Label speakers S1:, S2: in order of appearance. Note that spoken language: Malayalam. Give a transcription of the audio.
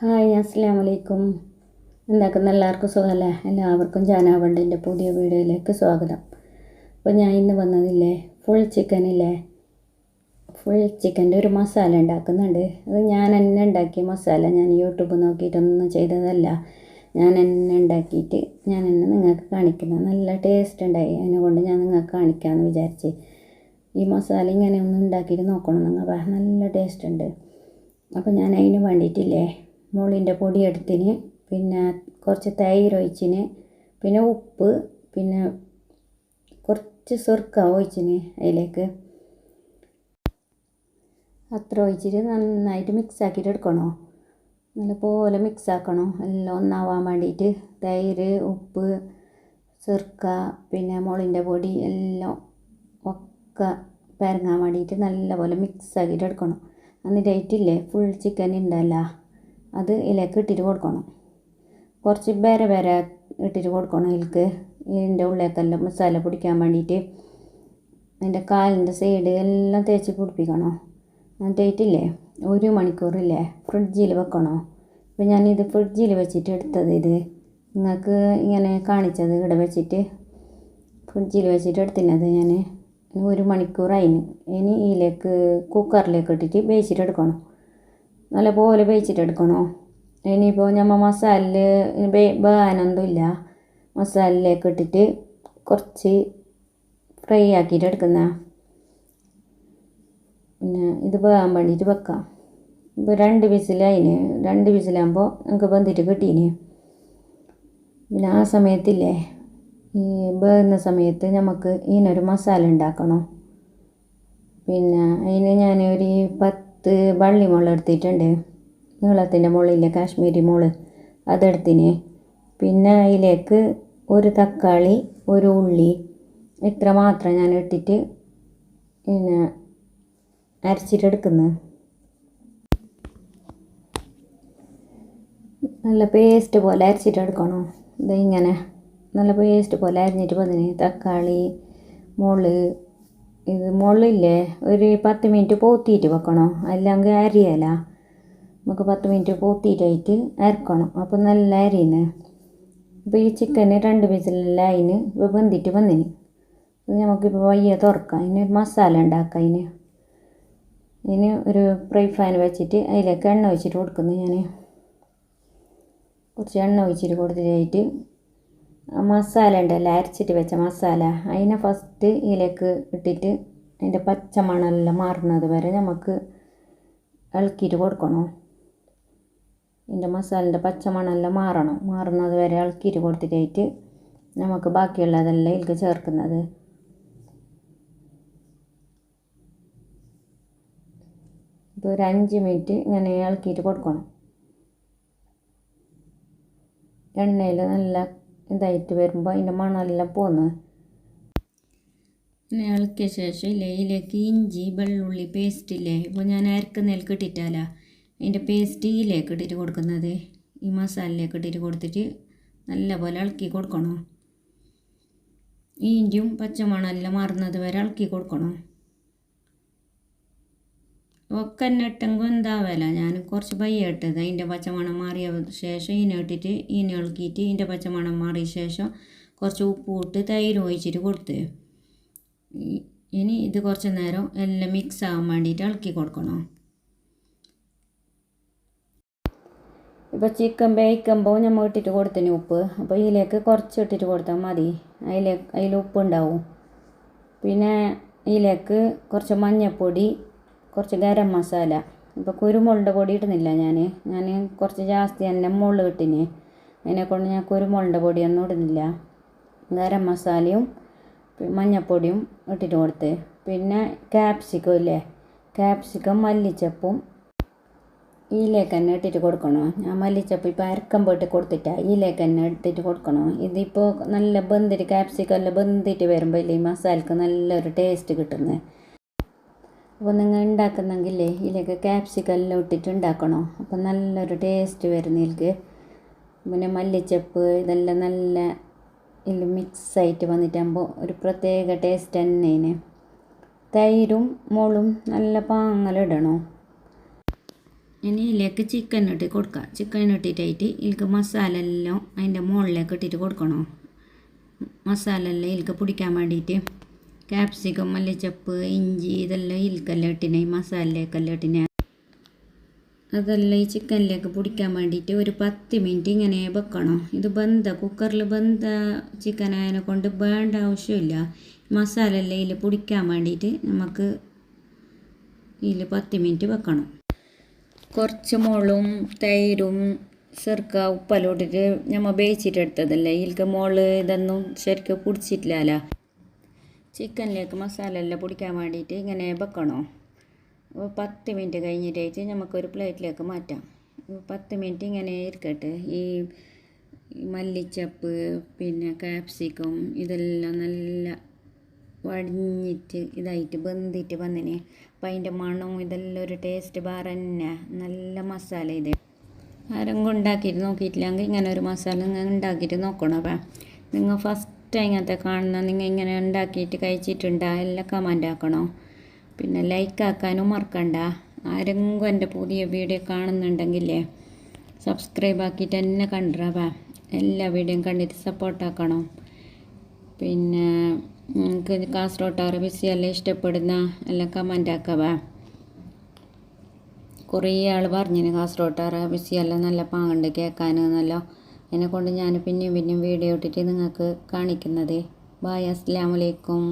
S1: ഹായ് അസ്സാം വലൈക്കും എന്താക്കുന്ന? എല്ലാവർക്കും സുഖമല്ലേ? എല്ലാവർക്കും ജാനാവണ്ടിന്റെ പുതിയ വീഡിയോയിലേക്ക് സ്വാഗതം. അപ്പോൾ ഞാൻ ഇന്ന് വന്നതില്ലേ? ഫുൾ ചിക്കനില്ലേ ഫുൾ ചിക്കന്റെ ഒരു മസാല ഉണ്ടാക്കുന്നുണ്ട്. അത് ഞാൻ തന്നെ ഉണ്ടാക്കിയ മസാല ഞാൻ യൂട്യൂബ് നോക്കിയിട്ടൊന്നും ചെയ്തതല്ല. ഞാൻ എന്നെ ഉണ്ടാക്കിയിട്ട് ഞാൻ എന്നെ നിങ്ങൾക്ക് കാണിക്കുന്നത് നല്ല ടേസ്റ്റ് ഉണ്ടായി. അതിനെ കൊണ്ട് ഞാൻ നിങ്ങൾക്ക് കാണിക്കാമെന്ന് വിചാരിച്ച്. ഈ മസാല ഇങ്ങനെ ഒന്ന് ഉണ്ടാക്കിയിട്ട് നോക്കണം നിങ്ങൾ നല്ല ടേസ്റ്റ് ഉണ്ട്. അപ്പോൾ ഞാൻ അതിന് വേണ്ടിയിട്ടില്ലേ? മുളിന്റെ പൊടി എടുത്തിന് പിന്നെ കുറച്ച് തൈര് ഒഴിച്ചിന് പിന്നെ ഉപ്പ് പിന്നെ കുറച്ച് സുർക്ക ഒഴിച്ചിന് അതിലേക്ക്. അത്ര ഒഴിച്ചിട്ട് നന്നായിട്ട് മിക്സ് ആക്കിയിട്ട് എടുക്കണോ? നല്ലപോലെ മിക്സ് ആക്കണം? എല്ലാം ഒന്നാവാൻ വേണ്ടിയിട്ട് തൈര് ഉപ്പ് സുർക്ക പിന്നെ മുളിന്റെ പൊടി എല്ലാം ഒക്കെ പരങ്ങാൻ വേണ്ടിയിട്ട് നല്ലപോലെ മിക്സ് ആക്കിയിട്ട് എടുക്കണം. എന്നിട്ടായിട്ടില്ലേ ഫുൾ ചിക്കൻ ഉണ്ടല്ലോ അത് ഇതിലേക്ക് ഇട്ടിട്ട് കൊടുക്കണം. കുറച്ച് വേറെ വേറെ ഇട്ടിട്ട് കൊടുക്കണം ഇതിലേക്ക് ഇതിന്റെ ഉള്ളിലേക്കെല്ലാം മസാല പിടിക്കാൻ വേണ്ടിയിട്ട് അതിന്റെ കാലിന്റെ സൈഡ് എല്ലാം തേച്ച് പിടിപ്പിക്കണം. എന്നിട്ടേറ്റില്ലേ ഒരു മണിക്കൂറില്ലേ ഫ്രിഡ്ജിൽ വെക്കണോ? ഇപ്പം ഞാനിത് ഫ്രിഡ്ജിൽ വെച്ചിട്ട് എടുത്തത് ഇത്. നിങ്ങൾക്ക് ഇങ്ങനെ കാണിച്ചത് ഇവിടെ വെച്ചിട്ട്. ഫ്രിഡ്ജിൽ വെച്ചിട്ട് എടുത്തിരുന്നത് ഞാൻ ഒരു മണിക്കൂറായിന്. ഇനി ഇതിലേക്ക് കുക്കറിലേക്ക് ഇട്ടിട്ട് വേവിച്ചിട്ട് എടുക്കണം. നല്ലപോലെ വേവിച്ചിട്ട് എടുക്കണോ? ഇനിയിപ്പോൾ നമ്മൾ മസാലയിൽ ഇല്ല മസാലയിലേക്ക് ഇട്ടിട്ട് കുറച്ച് ഫ്രൈ ആക്കിയിട്ട് എടുക്കുന്ന. പിന്നെ ഇത് വേകാൻ വേണ്ടിയിട്ട് വെക്കാം. ഇപ്പോൾ രണ്ട് വിസിലായിന്. രണ്ട് വിസിലാകുമ്പോൾ നമുക്ക് വെന്തിട്ട് കിട്ടീന്. പിന്നെ ആ സമയത്തില്ലേ ഈ വേകുന്ന സമയത്ത് നമുക്ക് ഇതിനൊരു മസാല ഉണ്ടാക്കണം. പിന്നെ അതിന് ഞാൻ ഒരു പത്ത് വള്ളി മുള എടുത്തിട്ടുണ്ട്. നീളത്തിന്റെ മുകളിലെ കാശ്മീരി മുൾ അതെടുത്തിന്. പിന്നെ അതിലേക്ക് ഒരു തക്കാളി ഒരു ഉള്ളി ഇത്ര മാത്രം ഞാൻ ഇട്ടിട്ട് പിന്നെ അരച്ചിട്ടെടുക്കുന്നത് നല്ല പേസ്റ്റ് പോലെ അരച്ചിട്ടെടുക്കണോ ഇതിങ്ങനെ നല്ല പേസ്റ്റ് പോലെ അരിഞ്ഞിട്ട് വന്നിന്. തക്കാളി മുളക് ഇത് മുള്ളില്ലേ ഒരു പത്ത് മിനിറ്റ് പോത്തിയിട്ട് വെക്കണം? അല്ലെങ്കിൽ അരിയല? നമുക്ക് പത്ത് മിനിറ്റ് പോത്തിയിട്ടായിട്ട് അരക്കണം. അപ്പോൾ നല്ല അരിയുന്നു അപ്പോൾ ഈ ചിക്കന് രണ്ട് പീസിലെല്ലാം അതിന് ഇപ്പോൾ വെന്തിട്ട് വന്നിന്. നമുക്കിപ്പോൾ വയ്യ തുറക്കാം. അതിന് മസാല ഉണ്ടാക്കാം അതിന് ഇതിന് ഒരു ഫ്രൈ ഫാൻ വെച്ചിട്ട് അതിലേക്ക് എണ്ണ ഒഴിച്ചിട്ട് കൊടുക്കുന്നു ഞാൻ കുറച്ച് എണ്ണ ഒഴിച്ചിട്ട് കൊടുത്തിട്ടായിട്ട് മസാല ഉണ്ടല്ലോ അരച്ചിട്ട് വെച്ച മസാല. അതിനെ ഫസ്റ്റ് ഇതിലേക്ക് ഇട്ടിട്ട് അതിന്റെ പച്ച മണമെല്ലാം മാറുന്നത് വരെ നമുക്ക് ഇളക്കിയിട്ട് കൊടുക്കണം. ഇതിന്റെ മസാലന്റെ പച്ച മണമെല്ലാം മാറണം. മാറുന്നത് വരെ ഇളക്കിയിട്ട് കൊടുത്തിട്ടായിട്ട് നമുക്ക് ബാക്കിയുള്ളതെല്ലാം ഇതിലേക്ക് ചേർക്കുന്നത്. ഇപ്പോൾ ഒരു അഞ്ച് മിനിറ്റ് ഇങ്ങനെ ഇളക്കിയിട്ട് കൊടുക്കണം. എണ്ണയിൽ നല്ല ഇതായിട്ട് വരുമ്പോൾ അതിന്റെ മണമെല്ലാം പോന്ന്. പിന്നെ ഇളക്കിയ ശേഷം ഇല്ലേ ഇതിലേക്ക് ഇഞ്ചി വെള്ളുള്ളി പേസ്റ്റ് ഇല്ലേ? ഇപ്പോൾ ഞാൻ അരക്കുന്നതിലേക്ക് ഇട്ടിട്ടാല അതിന്റെ പേസ്റ്റ് ഇതിലേക്ക് ഇട്ടിട്ട് കൊടുക്കുന്നത്. ഈ മസാലയിലേക്ക് ഇട്ടിട്ട് കൊടുത്തിട്ട് നല്ലപോലെ ഇളക്കി കൊടുക്കണം. ഇഞ്ചിയും പച്ചമണമെല്ലാം മാറുന്നത് വരെ ഇളക്കി കൊടുക്കണം. ഒക്കെ എന്നെ ഇട്ടെങ്കിൽ ഞാൻ കുറച്ച് പയ്യ ഇട്ടത്. അതിന്റെ പച്ചമണം മാറിയ ശേഷം ഇതിനെ ഇട്ടിട്ട് ഇളക്കിയിട്ട് ഇതിന്റെ പച്ചമണം മാറിയ ശേഷം കുറച്ച് ഉപ്പ് ഇട്ട് തൈര് ഒഴിച്ചിട്ട് കൊടുത്ത്. ഇനി ഇത് കുറച്ച് നേരം എല്ലാം മിക്സ് ആകാൻ വേണ്ടിയിട്ട് ഇളക്കി കൊടുക്കണം. ഇപ്പോൾ ചിക്കൻ വേവിക്കുമ്പോൾ നമ്മൾ ഇട്ടിട്ട് കൊടുത്തിന് ഉപ്പ്. അപ്പോൾ ഇതിലേക്ക് കുറച്ച് ഇട്ടിട്ട് കൊടുത്താൽ മതി. അതിലേക്ക് അതിൽ ഉപ്പ് ഉണ്ടാവും. പിന്നെ ഇതിലേക്ക് കുറച്ച് മഞ്ഞൾപ്പൊടി കുറച്ച് ഗരം മസാല ഇപ്പോൾ കുരുമുളകിന്റെ പൊടി ഇടുന്നില്ല ഞാൻ ഞാൻ കുറച്ച് ജാസ്തി തന്നെ മുളക് കിട്ടിന് അതിനെക്കൊണ്ട് ഞാൻ കുരുമുളകിന്റെ പൊടിയൊന്നും ഇടുന്നില്ല. ഗരം മസാലയും മഞ്ഞൾപ്പൊടിയും ഇട്ടിട്ട് കൊടുത്ത്. പിന്നെ ക്യാപ്സിക്കം ഇല്ലേ? ക്യാപ്സിക്കം മല്ലിച്ചപ്പും ഇതിലേക്ക് തന്നെ ഇട്ടിട്ട് കൊടുക്കണോ? ഞാൻ മല്ലിച്ചപ്പ് ഇപ്പോൾ അരക്കം പോയിട്ട് കൊടുത്തിട്ടാ. ഇതിലേക്ക് തന്നെ ഇട്ടിട്ട് കൊടുക്കണോ? ഇതിപ്പോൾ നല്ല ബന്തിട്ട് ക്യാപ്സിക്കം എല്ലാം ബന്തിട്ട് വരുമ്പോൾ ഇല്ലേ മസാലക്ക് നല്ലൊരു ടേസ്റ്റ് കിട്ടുന്നത് അപ്പോൾ നിങ്ങൾ ഉണ്ടാക്കുന്നെങ്കിൽ ഇതിലേക്ക് ക്യാപ്സിക്കം എല്ലാം ഇട്ടിട്ട് ഉണ്ടാക്കണോ? അപ്പോൾ നല്ലൊരു ടേസ്റ്റ് വരുന്നതിലേക്ക് പിന്നെ മല്ലിച്ചപ്പ് ഇതെല്ലാം നല്ല ഇതിൽ മിക്സായിട്ട് വന്നിട്ടാകുമ്പോൾ ഒരു പ്രത്യേക ടേസ്റ്റ് തന്നെ തൈരും മുളും നല്ല പാങ്ങലിടണോ ഇനി ഇതിലേക്ക് ചിക്കൻ ഇട്ട് കൊടുക്കുക ചിക്കൻ ഇട്ടിട്ടായിട്ട് ഇതിലേക്ക് മസാല എല്ലാം അതിന്റെ മുകളിലേക്ക് ഇട്ടിട്ട് കൊടുക്കണോ? മസാല എല്ലാം ഇതിലേക്ക് പിടിക്കാൻ വേണ്ടിയിട്ട്. ക്യാപ്സിക്കം മല്ലിച്ചപ്പ് ഇഞ്ചി ഇതെല്ലാം ഇതിൽക്കെല്ലാം ഇട്ടിനെ ഈ മസാലയിലേക്കെല്ലാം ഇട്ടിനെ അതെല്ലാം ഈ ചിക്കനിലേക്ക് പിടിക്കാൻ വേണ്ടിയിട്ട് ഒരു പത്ത് മിനിറ്റ് ഇങ്ങനെ വെക്കണം. ഇത് ബന്ധ കുക്കറിൽ ബന്ധ ചിക്കൻ ആയതിനെ കൊണ്ട് വേണ്ട ആവശ്യമില്ല. മസാല എല്ലാം ഇതിൽ പിടിക്കാൻ വേണ്ടിയിട്ട് നമുക്ക് ഇതിൽ പത്ത് മിനിറ്റ് വെക്കണം. കുറച്ച് മുളും തൈരും ചെറുക്ക ഉപ്പലോട്ടിട്ട് നമ്മൾ വേവിച്ചിട്ട് എടുത്തതല്ലേ ഇതിലേക്ക് മുൾ ഇതൊന്നും ശരിക്കും പിടിച്ചിട്ടില്ലല്ലോ. ചിക്കനിലേക്ക് മസാല എല്ലാം പൊടിക്കാൻ വേണ്ടിയിട്ട് ഇങ്ങനെ വെക്കണോ? അപ്പോൾ പത്ത് മിനിറ്റ് കഴിഞ്ഞിട്ടായിട്ട് നമുക്കൊരു പ്ലേറ്റിലേക്ക് മാറ്റാം. പത്ത് മിനിറ്റ് ഇങ്ങനെ ഇരിക്കട്ടെ. ഈ മല്ലിച്ചപ്പ് പിന്നെ കാപ്സിക്കം ഇതെല്ലാം നല്ല വടിഞ്ഞിട്ട് ഇതായിട്ട് ബന്ധിട്ട് വന്നിന്. അപ്പം അതിന്റെ മണവും ഇതെല്ലാം ഒരു ടേസ്റ്റ് വേറെ തന്നെ. നല്ല മസാല ഇത്. ആരെങ്കിലും ഉണ്ടാക്കിയിട്ട് നോക്കിയിട്ടില്ലെങ്കിൽ ഇങ്ങനെ ഒരു മസാല ഉണ്ടാക്കിയിട്ട് നോക്കണം അപ്പം. നിങ്ങൾ ഫസ്റ്റ് ഇങ്ങനത്തെ കാണുന്ന നിങ്ങൾ ഇങ്ങനെ ഉണ്ടാക്കിയിട്ട് കഴിച്ചിട്ടുണ്ടോ? എല്ലാം കമന്റ് ആക്കണോ? പിന്നെ ലൈക്ക് ആക്കാനും മറക്കണ്ട. ആരെങ്കിലും എന്റെ പുതിയ വീഡിയോ കാണുന്നുണ്ടെങ്കിലേ സബ്സ്ക്രൈബ് ആക്കിയിട്ട് എന്നെ കണ്ടിരാവാ എല്ലാ വീഡിയോയും കണ്ടിട്ട് സപ്പോർട്ടാക്കണം പിന്നെ നിങ്ങൾക്ക് കാസർഗോട്ടാറ് എല്ലാം ഇഷ്ടപ്പെടുന്ന എല്ലാം കമന്റ് ആക്കവാ. കുറേ ആൾ പറഞ്ഞിന് കാസർഗോട്ടാറ് എല്ലാം നല്ല പാങ്ങുണ്ട് കേൾക്കാൻ നല്ല എന്നെ കൊണ്ട് ഞാൻ പിന്നെയും പിന്നെയും വീഡിയോ ഇട്ടിട്ട് നിങ്ങൾക്ക് കാണിക്കുന്നത്. ബായ് അസ്സലാമലൈക്കും